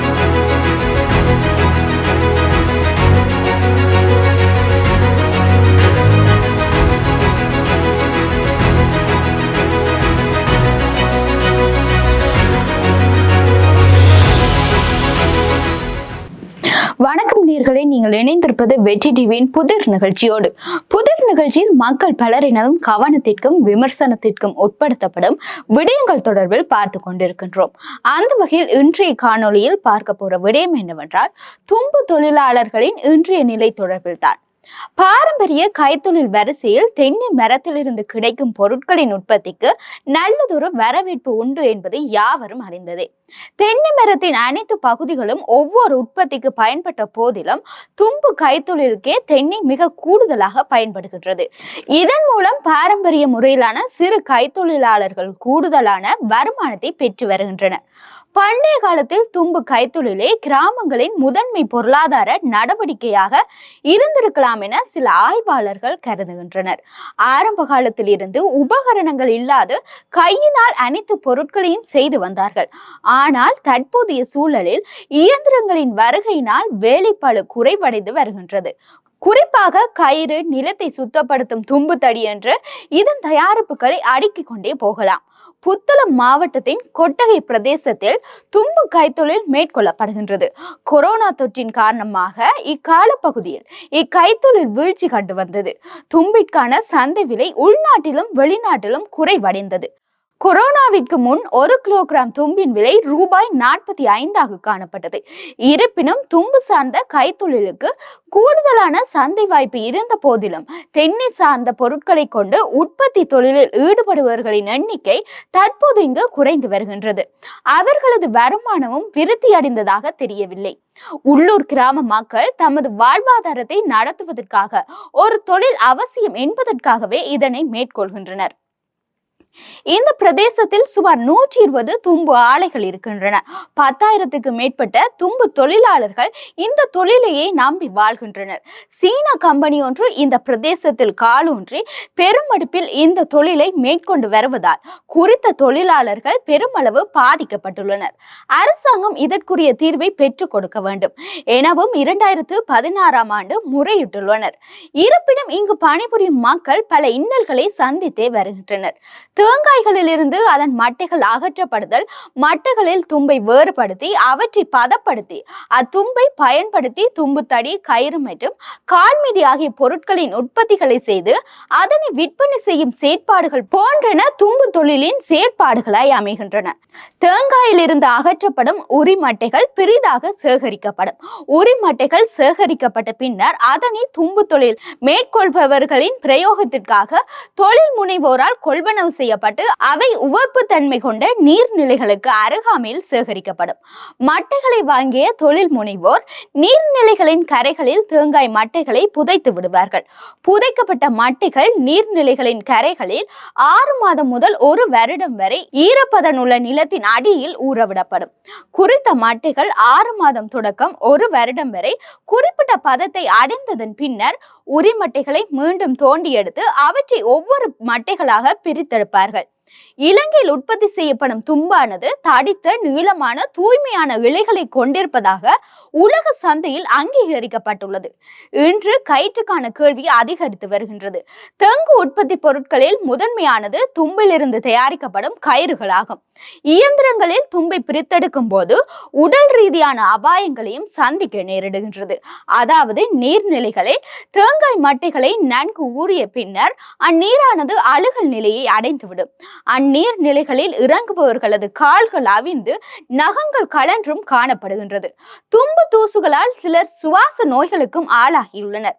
Thank you. வணக்கம் நேர்களை நீங்கள் இணைந்திருப்பது வெற்றி டிவியின் புதிர் நிகழ்ச்சியோடு. புதிர் நிகழ்ச்சியில் மக்கள் பலரினதும் கவனத்திற்கும் விமர்சனத்திற்கும் உட்படுத்தப்படும் விடயங்கள் தொடர்பில் பார்த்து கொண்டிருக்கின்றோம். அந்த வகையில் இன்றைய காணொளியில் பார்க்க போற விடயம் என்னவென்றால் தும்பு தொழிலாளர்களின் இன்றைய நிலை தொடர்பில் தான் பாரம்பரிய கைத்தொழில் வரிசையில் தென்னை மரத்திலிருந்து கிடைக்கும் பொருட்களின் உற்பத்திக்கு நல்லதொரு வரவேற்பு உண்டு என்பது யாவரும் அறிந்ததே. தென்னை மரத்தின் அனைத்து பகுதிகளும் ஒவ்வொரு உற்பத்திக்கு பயன்பட்ட போதிலும் தும்பு கைத்தொழிலுக்கே தென்னை மிக கூடுதலாக பயன்படுகின்றது. இதன் மூலம் பாரம்பரிய முறையிலான சிறு கைத்தொழிலாளர்கள் கூடுதலான வருமானத்தை பெற்று வருகின்றனர். பண்டைய காலத்தில் தும்பு கைத்தொழிலே கிராமங்களின் முதன்மை பொருளாதார நடவடிக்கையாக இருந்திருக்கலாம் என சில ஆய்வாளர்கள் கருதுகின்றனர். ஆரம்ப காலத்தில் இருந்து உபகரணங்கள் இல்லாது கையினால் அனைத்து பொருட்களையும் செய்து வந்தார்கள். ஆனால் தற்போதைய சூழலில் இயந்திரங்களின் வருகையினால் வேலைப்பாடு குறைவடைந்து வருகின்றது. குறிப்பாக கயிறு நிலத்தை சுத்தப்படுத்தும் தும்பு தடி என்று இதன் தயாரிப்புகளை அடுக்கிக் கொண்டே போகலாம். புத்தளம் மாவட்டத்தின் கொட்டகை பிரதேசத்தில் தும்பு கைத்தொழில் மேற்கொள்ளப்படுகின்றது. கொரோனா தொற்றின் காரணமாக இக்கால பகுதியில் இக்கைத்தொழில் வீழ்ச்சி கண்டு வந்தது. தும்பிற்கான சந்தை விலை உள்நாட்டிலும் வெளிநாட்டிலும் குறைவடைந்தது. கொரோனாவிற்கு முன் ஒரு கிலோகிராம் தும்பின் விலை ரூபாய் நாற்பத்தி ஐந்தாக காணப்பட்டது. இருப்பினும் தும்பு சார்ந்த கைத்தொழிலுக்கு கூடுதலான சந்தை வாய்ப்பு இருந்த போதிலும் தென்னை சார்ந்த பொருட்களை கொண்டு உற்பத்தி தொழிலில் ஈடுபடுபவர்களின் எண்ணிக்கை தற்போது இங்கு குறைந்து வருகின்றது. அவர்களது வருமானமும் விருத்தி அடைந்ததாக தெரியவில்லை. உள்ளூர் கிராம மக்கள் தமது வாழ்வாதாரத்தை நடத்துவதற்காக ஒரு தொழில் அவசியம் என்பதற்காகவே இதனை மேற்கொள்கின்றனர். இந்த பிரதேசத்தில் சுமார் நூற்றி இருபது தும்பு ஆலைகள் இருக்கின்றன. பத்தாயிரத்துக்கு மேற்பட்ட தும்பு தொழிலாளர்கள் இந்த தொழிலையே நம்பி வாழ்கின்றனர். சீன கம்பெனி ஒன்று இந்த பிரதேசத்தில் காலூன்றி பெருமடுப்பில் இந்த தொழிலை மேற்கொண்டு வருவதால் குறித்த தொழிலாளர்கள் பெருமளவு பாதிக்கப்பட்டுள்ளனர். அரசாங்கம் இதற்குரிய தீர்வை பெற்றுக் கொடுக்க வேண்டும் எனவும் இரண்டாயிரத்து பதினாறாம் ஆண்டு முறையிட்டுள்ளனர். இருப்பினும் இங்கு பணிபுரியும் மக்கள் பல இன்னல்களை சந்தித்தே வருகின்றனர். தேங்காய்களிலிருந்து அதன் மட்டைகள் அகற்றப்படுதல் மட்டைகளில் தும்பை வேறுபடுத்தி அவற்றை பதப்படுத்தி அத்தும்பை பயன்படுத்தி தும்புத்தடி கயிறு மற்றும் கால்மீதி ஆகிய பொருட்களின் உற்பத்திகளை செய்து அதனை விற்பனை செய்யும் செயற்பாடுகள் போன்றன தும்பு தொழிலின் செயற்பாடுகளாய் அமைகின்றன. தேங்காயிலிருந்து அகற்றப்படும் உரிமட்டைகள் பெரிதாக சேகரிக்கப்படும். உரிமட்டைகள் சேகரிக்கப்பட்ட பின்னர் அதனை தும்பு தொழில் மேற்கொள்பவர்களின் பிரயோகத்திற்காக தொழில் முனைவோரால் கொள்வனவு செய்யப்பட்டு அவை உவப்பு தன்மை கொண்ட நீர்நிலைகளுக்கு அருகாமையில் சேகரிக்கப்படும். மட்டைகளை வாங்கிய தொழில் முனைவோர் நீர்நிலைகளின் கரைகளில் தேங்காய் மட்டைகளை புதைத்து விடுவார்கள். புதைக்கப்பட்ட மட்டைகள் நீர்நிலைகளின் கரைகளில் ஆறு மாதம் முதல் ஒரு வருடம் வரை ஈரப்பதனுள்ள நிலத்தின் அடியில் ஊறவிடப்படும். குறித்த மட்டைகள் ஆறு மாதம் தொடக்கம் ஒரு வருடம் வரை குறிப்பிட்ட பதத்தை அடைந்ததன் பின்னர் உரிமட்டைகளை மீண்டும் தோண்டி எடுத்து அவற்றை ஒவ்வொரு மட்டைகளாக பிரித்தெடுப்பார்கள். இலங்கையில் உற்பத்தி செய்யப்படும் தும்பானது தடித்த நீளமான தூய்மையான இலைகளை கொண்டிருப்பதாக உலக சந்தையில் அங்கீகரிக்கப்பட்டுள்ளது. இன்று கயிற்றுக்கான கேள்வி அதிகரித்து வருகின்றது. தெங்கு உற்பத்தி பொருட்களில் முதன்மையானது தும்பிலிருந்து தயாரிக்கப்படும் கயிறுகளாகும். இயந்திரங்களில் தும்பை பிரித்தெடுக்கும் போது உடல் ரீதியான அபாயங்களையும் சந்திக்க நேரிடுகின்றது. அதாவது நீர்நிலைகளில் தேங்காய் மட்டைகளை நன்கு ஊறிய பின்னர் அந்நீரானது அழுகல் நிலையை அடைந்துவிடும். அந் நிலைகளில் இறங்குபவர்களது கால்கள் அவிந்து நகங்கள் கலன்றும் காணப்படுகின்றது. தும்பு தூசுகளால் சிலர் சுவாச நோய்களுக்கும் ஆளாகியுள்ளனர்.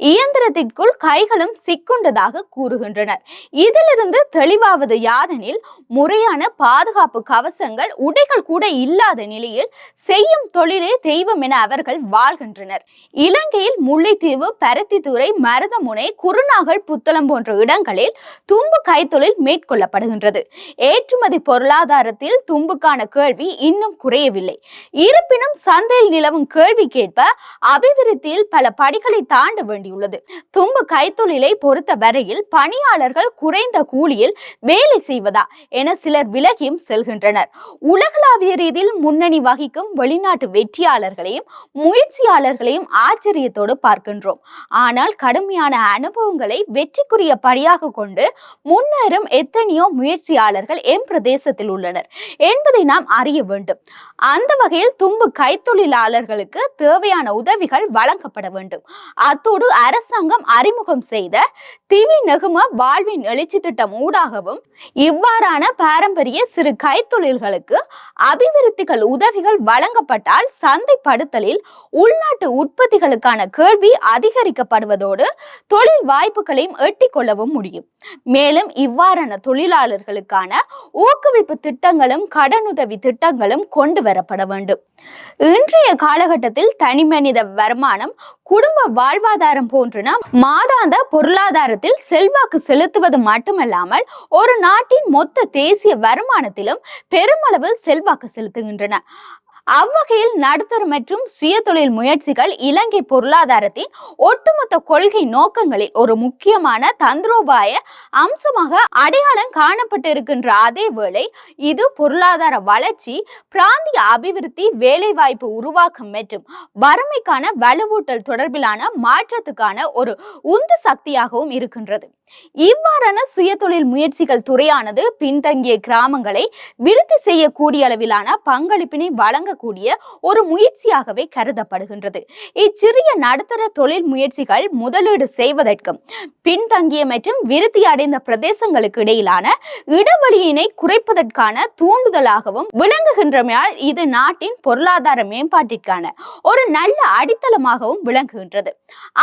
இயந்திரத்திற்குள் கைகளும் சிக்குண்டதாக கூறுகின்றனர். இதிலிருந்து தெளிவாவது யாதெனில் முறையான பாதுகாப்பு கவசங்கள் உடைகள் கூட இல்லாத நிலையில் செய்யும் தொழிலே தெய்வம் என அவர்கள் வாழ்கின்றனர். இலங்கையில் முல்லைத்தீவு பருத்தித்துறை மருதமுனை குருநாகல் புத்தளம் போன்ற இடங்களில் தும்பு கைத்தொழில் மேற்கொள்ளப்படுகின்றது. ஏற்றுமதி பொருளாதாரத்தில் தும்புக்கான கேள்வி இன்னும் குறையவில்லை. இருப்பினும் சந்தையில் நிலவும் கேள்விக்கேற்ப அபிவிருத்தியில் பல படிகளை தாண்ட வேண்டியுள்ளது. தும்பு கைத்தொழிலை பொறுத்த வரையில் பணியாளர்கள் குறைந்த கூலியில் வேலை செய்வதா என என சிலர் விலகியும் செல்கின்றனர். உலகளாவிய ரீதியில் முன்னணி வகிக்கும் வெளிநாட்டு வெற்றியாளர்களையும் முயற்சியாளர்களையும் ஆச்சரியத்தோடு பார்க்கின்றோம். ஆனால் கடுமையான அனுபவங்களை வெற்றிக்குரிய படியாக கொண்டு முன்னேறும் எத்தனையோ முயற்சியாளர்கள் எம் பிரதேசத்தில் உள்ளனர் என்பதை நாம் அறிய வேண்டும். அந்த வகையில் தும்பு கைத்தொழிலாளர்களுக்கு தேவையான உதவிகள் வழங்கப்பட வேண்டும். அத்தோடு அரசாங்கம் அறிமுகம் செய்த திவி நெகும வாழ்வின் எழுச்சி திட்டம் ஊடாகவும் இவ்வாறான பாரம்பரிய சிறு கைத்தொழில்களுக்கு அபிவிருத்திகள் உதவிகள் வழங்கப்பட்டால் சந்தைப்படுத்தலில் உள்நாட்டு உற்பத்திகளுக்கான கேள்வி அதிகரிக்கப்படுவதோடு தொழில் வாய்ப்புகளையும் எட்டிக்கொள்ளவும் முடியும். மேலும் இவ்வாறான தொழிலாளர்களுக்கான ஊக்குவிப்பு திட்டங்களும் கடனுதவி திட்டங்களும் கொண்டு வரப்பட வேண்டும். இன்றைய காலகட்டத்தில் தனிமனித வருமானம் குடும்ப வாழ்வாதாரம் போன்றன மாதாந்த பொருளாதாரத்தில் செல்வாக்கு செலுத்துவது மட்டுமல்லாமல் ஒரு நாட்டின் மொத்த தேசிய வருமானத்திலும் பெருமளவு செல்வாக்கு செலுத்துகின்றன. அவ்வகையில் நடுத்தர மற்றும் சுயதொழில் முயற்சிகள் இலங்கை பொருளாதாரத்தின் ஒட்டுமொத்த கொள்கை நோக்கங்களில் ஒரு முக்கியமான தந்திரோபாய அம்சமாக அடையாளம் காணப்பட்டிருக்கின்ற அதே வேளை இது பொருளாதார வளர்ச்சி பிராந்திய அபிவிருத்தி வேலைவாய்ப்பு உருவாக்கம் மற்றும் வறுமைக்கான வலுவூட்டல் தொடர்பிலான மாற்றத்துக்கான ஒரு உந்து சக்தியாகவும் இருக்கின்றது. இவ்வாறான சுயதொழில் முயற்சிகள் துறையானது பின்தங்கிய கிராமங்களை விருத்தி செய்யக்கூடிய அளவிலான பங்களிப்பினை வழங்கக்கூடிய ஒரு முயற்சியாகவே கருதப்படுகின்றது. இச்சிறிய நடுத்தர தொழில் முயற்சிகள் முதலீடு செய்வதற்கும் பின்தங்கிய மற்றும் விருத்தி அடைந்த பிரதேசங்களுக்கு இடையிலான இடைவெளியினை குறைப்பதற்கான தூண்டுதலாகவும் விளங்குகின்றமையால் இது நாட்டின் பொருளாதார மேம்பாட்டிற்கான ஒரு நல்ல அடித்தளமாகவும் விளங்குகின்றது.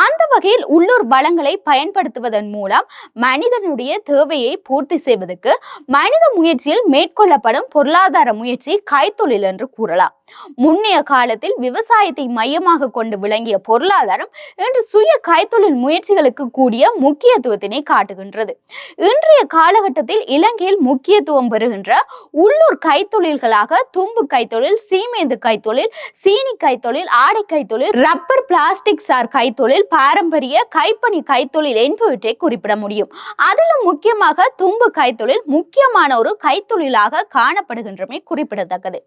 அந்த வகையில் உள்ளூர் வளங்களை பயன்படுத்துவதன் மூலம் மனிதனுடைய தேவையை பூர்த்தி செய்வதற்கு மனித முயற்சியில் மேற்கொள்ளப்படும் பொருளாதார முயற்சி கைத்தொழில் என்று கூறலாம். முன்னைய காலத்தில் விவசாயத்தை மையமாக கொண்டு விளங்கிய பொருளாதாரம் இன்று சுய கைத்தொழில் முயற்சிகளுக்கு கூடிய முக்கியத்துவத்தினை காட்டுகின்றது. இன்றைய காலகட்டத்தில் இலங்கையில் முக்கியத்துவம் பெறுகின்ற உள்ளூர் கைத்தொழில்களாக தும்பு கைத்தொழில் சீமேந்து கைத்தொழில் சீனி கைத்தொழில் ஆடை கைத்தொழில் ரப்பர் பிளாஸ்டிக் சார் கைத்தொழில் பாரம்பரிய கைப்பணி கைத்தொழில் என்பவற்றை குறிப்பிட முடியும். அதிலும் முக்கியமாக தும்பு கைத்தொழில் முக்கியமான ஒரு கைத்தொழிலாக காணப்படுகின்றமை குறிப்பிடத்தக்கது.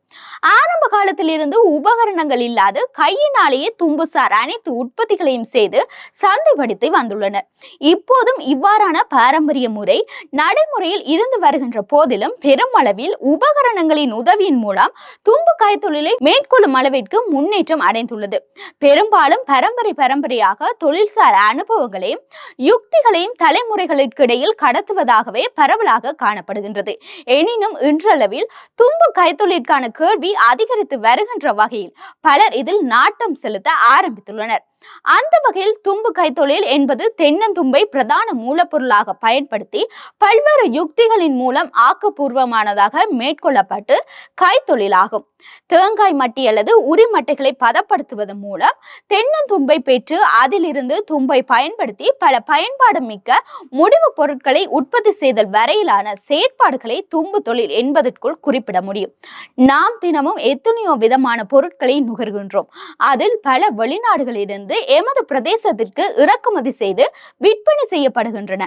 ஆரம்ப காலத்திலிருந்து உபகரணங்கள் இல்லாது கையினாலேயே தும்புசார் அனைத்து உற்பத்திகளையும் செய்து சந்தைப்படுத்தி வந்துள்ளனர். இப்போதும் இவ்வாறான பாரம்பரிய முறை நடைமுறையில் இருந்து வருகின்ற போதிலும் பெருமளவில் உபகரணங்களின் உதவியின் மூலம் தும்பு கைத்தொழிலை மேற்கொள்ளும் அளவிற்கு முன்னேற்றம் அடைந்துள்ளது. பெரும்பாலும் பரம்பரை பரம்பரையாக தொழில்சார் அனுபவங்களையும் யுக்திகளையும் தலைமுறைகளுக்கு இடையில் கடத்துவதாகவே பரவலாக காணப்படுகின்றது. எனினும் இன்றளவில் தும்பு கைத்தொழிற்கான கேள்வி அதிகரித்து வருகின்ற வகையில் பலர் இதில் நாட்டம் செலுத்த ஆரம்பித்துள்ளனர். அந்த வகையில் தும்பு கைத்தொழில் என்பது தென்னந்தும்பை பிரதான மூலப்பொருளாக பயன்படுத்தி பல்வேறு யுக்திகளின் மூலம் ஆக்கப்பூர்வமானதாக மேற்கொள்ளப்பட்டு கைத்தொழிலாகும். தேங்காய் மட்டி அல்லது உரிமட்டைகளை பதப்படுத்துவதன் மூலம் தென்னந்தும்பை பெற்று அதிலிருந்து தும்பை பயன்படுத்தி பல பயன்பாடு மிக்க முடிவு பொருட்களை உற்பத்தி செய்தல் வரையிலான செயற்பாடுகளை தும்பு தொழில் என்பதற்குள் குறிப்பிட முடியும். நாம் தினமும் எத்தனையோ விதமான பொருட்களை நுகர்கின்றோம். அதில் பல வெளிநாடுகளிலிருந்து இருந்து எமது பிரதேசத்திற்கு இறக்குமதி செய்து விற்பனை செய்யப்படுகின்றன.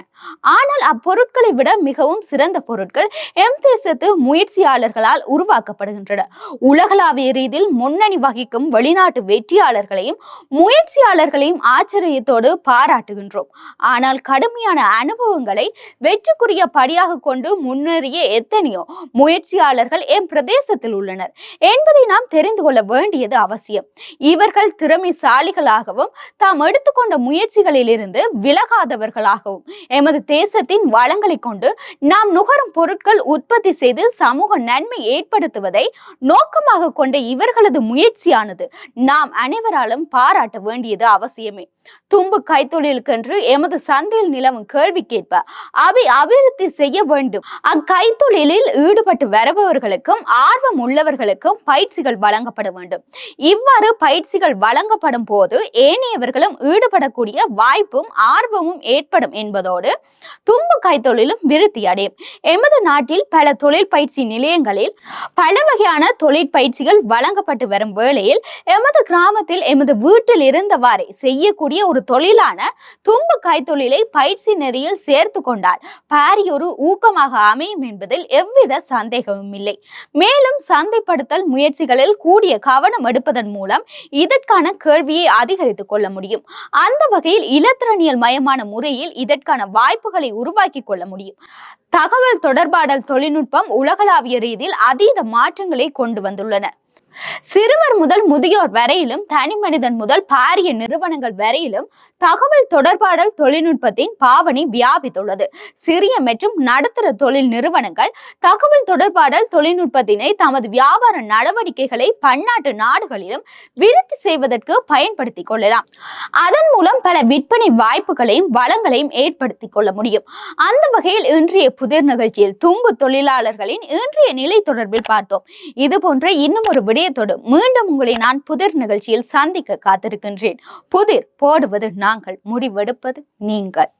ஆனால் அப்பொருட்களை விட மிகவும் சிறந்த பொருட்கள் எம் தேசத்து முயற்சியாளர்களால் உருவாக்கப்படுகின்றன. உலகளாவிய ரீதியில் முன்னணி வகிக்கும் வெளிநாட்டு வெற்றியாளர்களையும் முயற்சியாளர்களையும் ஆச்சரியத்தோடு பாராட்டுகின்றோம். ஆனால் கடுமையான அனுபவங்களை வெற்றிக்குரிய படியாக கொண்டு முன்னேறிய எத்தனையோ முயற்சியாளர்கள் எம் பிரதேசத்தில் உள்ளனர். என்பதை நாம் தெரிந்து கொள்ள வேண்டியது அவசியம். இவர்கள் திறமைசாலிகளாகவும் தாம் எடுத்துக்கொண்ட முயற்சிகளிலிருந்து விலகாதவர்களாகவும் எமது தேசத்தின் வளங்களை கொண்டு நாம் நுகரும் பொருட்கள் உற்பத்தி செய்து சமூக நன்மை ஏற்படுத்துவதை நோக்கமாக கொண்ட இவர்களது முயற்சியானது நாம் அனைவராலும் பாராட்ட வேண்டியது அவசியமே. தும்பு கைத்தொழிலுக்கென்று எமது சந்தையில் நிலவும் கேள்விக்கேற்ப அவை அபிவிருத்தி செய்ய வேண்டும். அக்கைத்தொழிலில் ஈடுபட்டு வருபவர்களுக்கும் ஆர்வம் உள்ளவர்களுக்கும் பயிற்சிகள் வழங்கப்பட வேண்டும். இவ்வாறு பயிற்சிகள் வழங்கப்படும் போது ஏனையவர்களும் ஈடுபடக்கூடிய வாய்ப்பும் ஆர்வமும் ஏற்படும் என்பதோடு தும்பு கைத்தொழிலும் விருத்தி அடையும். எமது நாட்டில் பல தொழில் பயிற்சி நிலையங்களில் பல வகையான தொழிற்பயிற்சிகள் வழங்கப்பட்டு வரும் வேளையில் எமது கிராமத்தில் எமது வீட்டில் இருந்தவாறே செய்யக்கூடிய ஒரு தொழிலான தும்பு கைத்தொழிலை பயிற்சி நெறியில் சேர்த்து கொண்டால் பாரியொரு ஊக்கமாக அமையும் என்பதில் எவ்வித சந்தேகமும் இல்லை. மேலும் சந்தைப்படுத்தல் முயற்சிகளில் கூடிய கவனம் எடுப்பதன் மூலம் இதற்கான கேள்வியை அதிகரித்துக் கொள்ள முடியும். அந்த வகையில் இலத்திரனியல் மயமான முறையில் இதற்கான வாய்ப்புகளை உருவாக்கி கொள்ள முடியும். தகவல் தொடர்பாடல் தொழில்நுட்பம் உலகளாவிய ரீதியில் அதீத மாற்றங்களை கொண்டு வந்துள்ளன. சிறுவர் முதல் முதியோர் வரையிலும் தனி மனிதன் முதல் பாரிய நிறுவனங்கள் வரையிலும் தகவல் தொடர்பாடல் தொழில்நுட்பத்தின் பாவனை வியாபித்துள்ளது. சிறிய மற்றும் நடுத்தர தொழில் நிறுவனங்கள் தகவல் தொடர்பாடல் தொழில்நுட்பத்தினை தமது வியாபார நடவடிக்கைகளை பன்னாட்டு நாடுகளிலும் விருத்தி செய்வதற்கு பயன்படுத்திக் கொள்ளலாம். அதன் மூலம் பல விற்பனை வாய்ப்புகளையும் வளங்களையும் ஏற்படுத்திக் கொள்ள முடியும். அந்த வகையில் இன்றைய புதிர் நிகழ்ச்சியில் தும்பு தொழிலாளர்களின் இன்றைய நிலை தொடர்பில் பார்த்தோம். இது போன்ற இன்னும் ஒரு இதயத்தோடு மீண்டும் உங்களை நான் புதிர் நிகழ்ச்சியில் சந்திக்க காத்திருக்கின்றேன். புதிர் போடுவது நாங்கள் முடிவெடுப்பது நீங்கள்.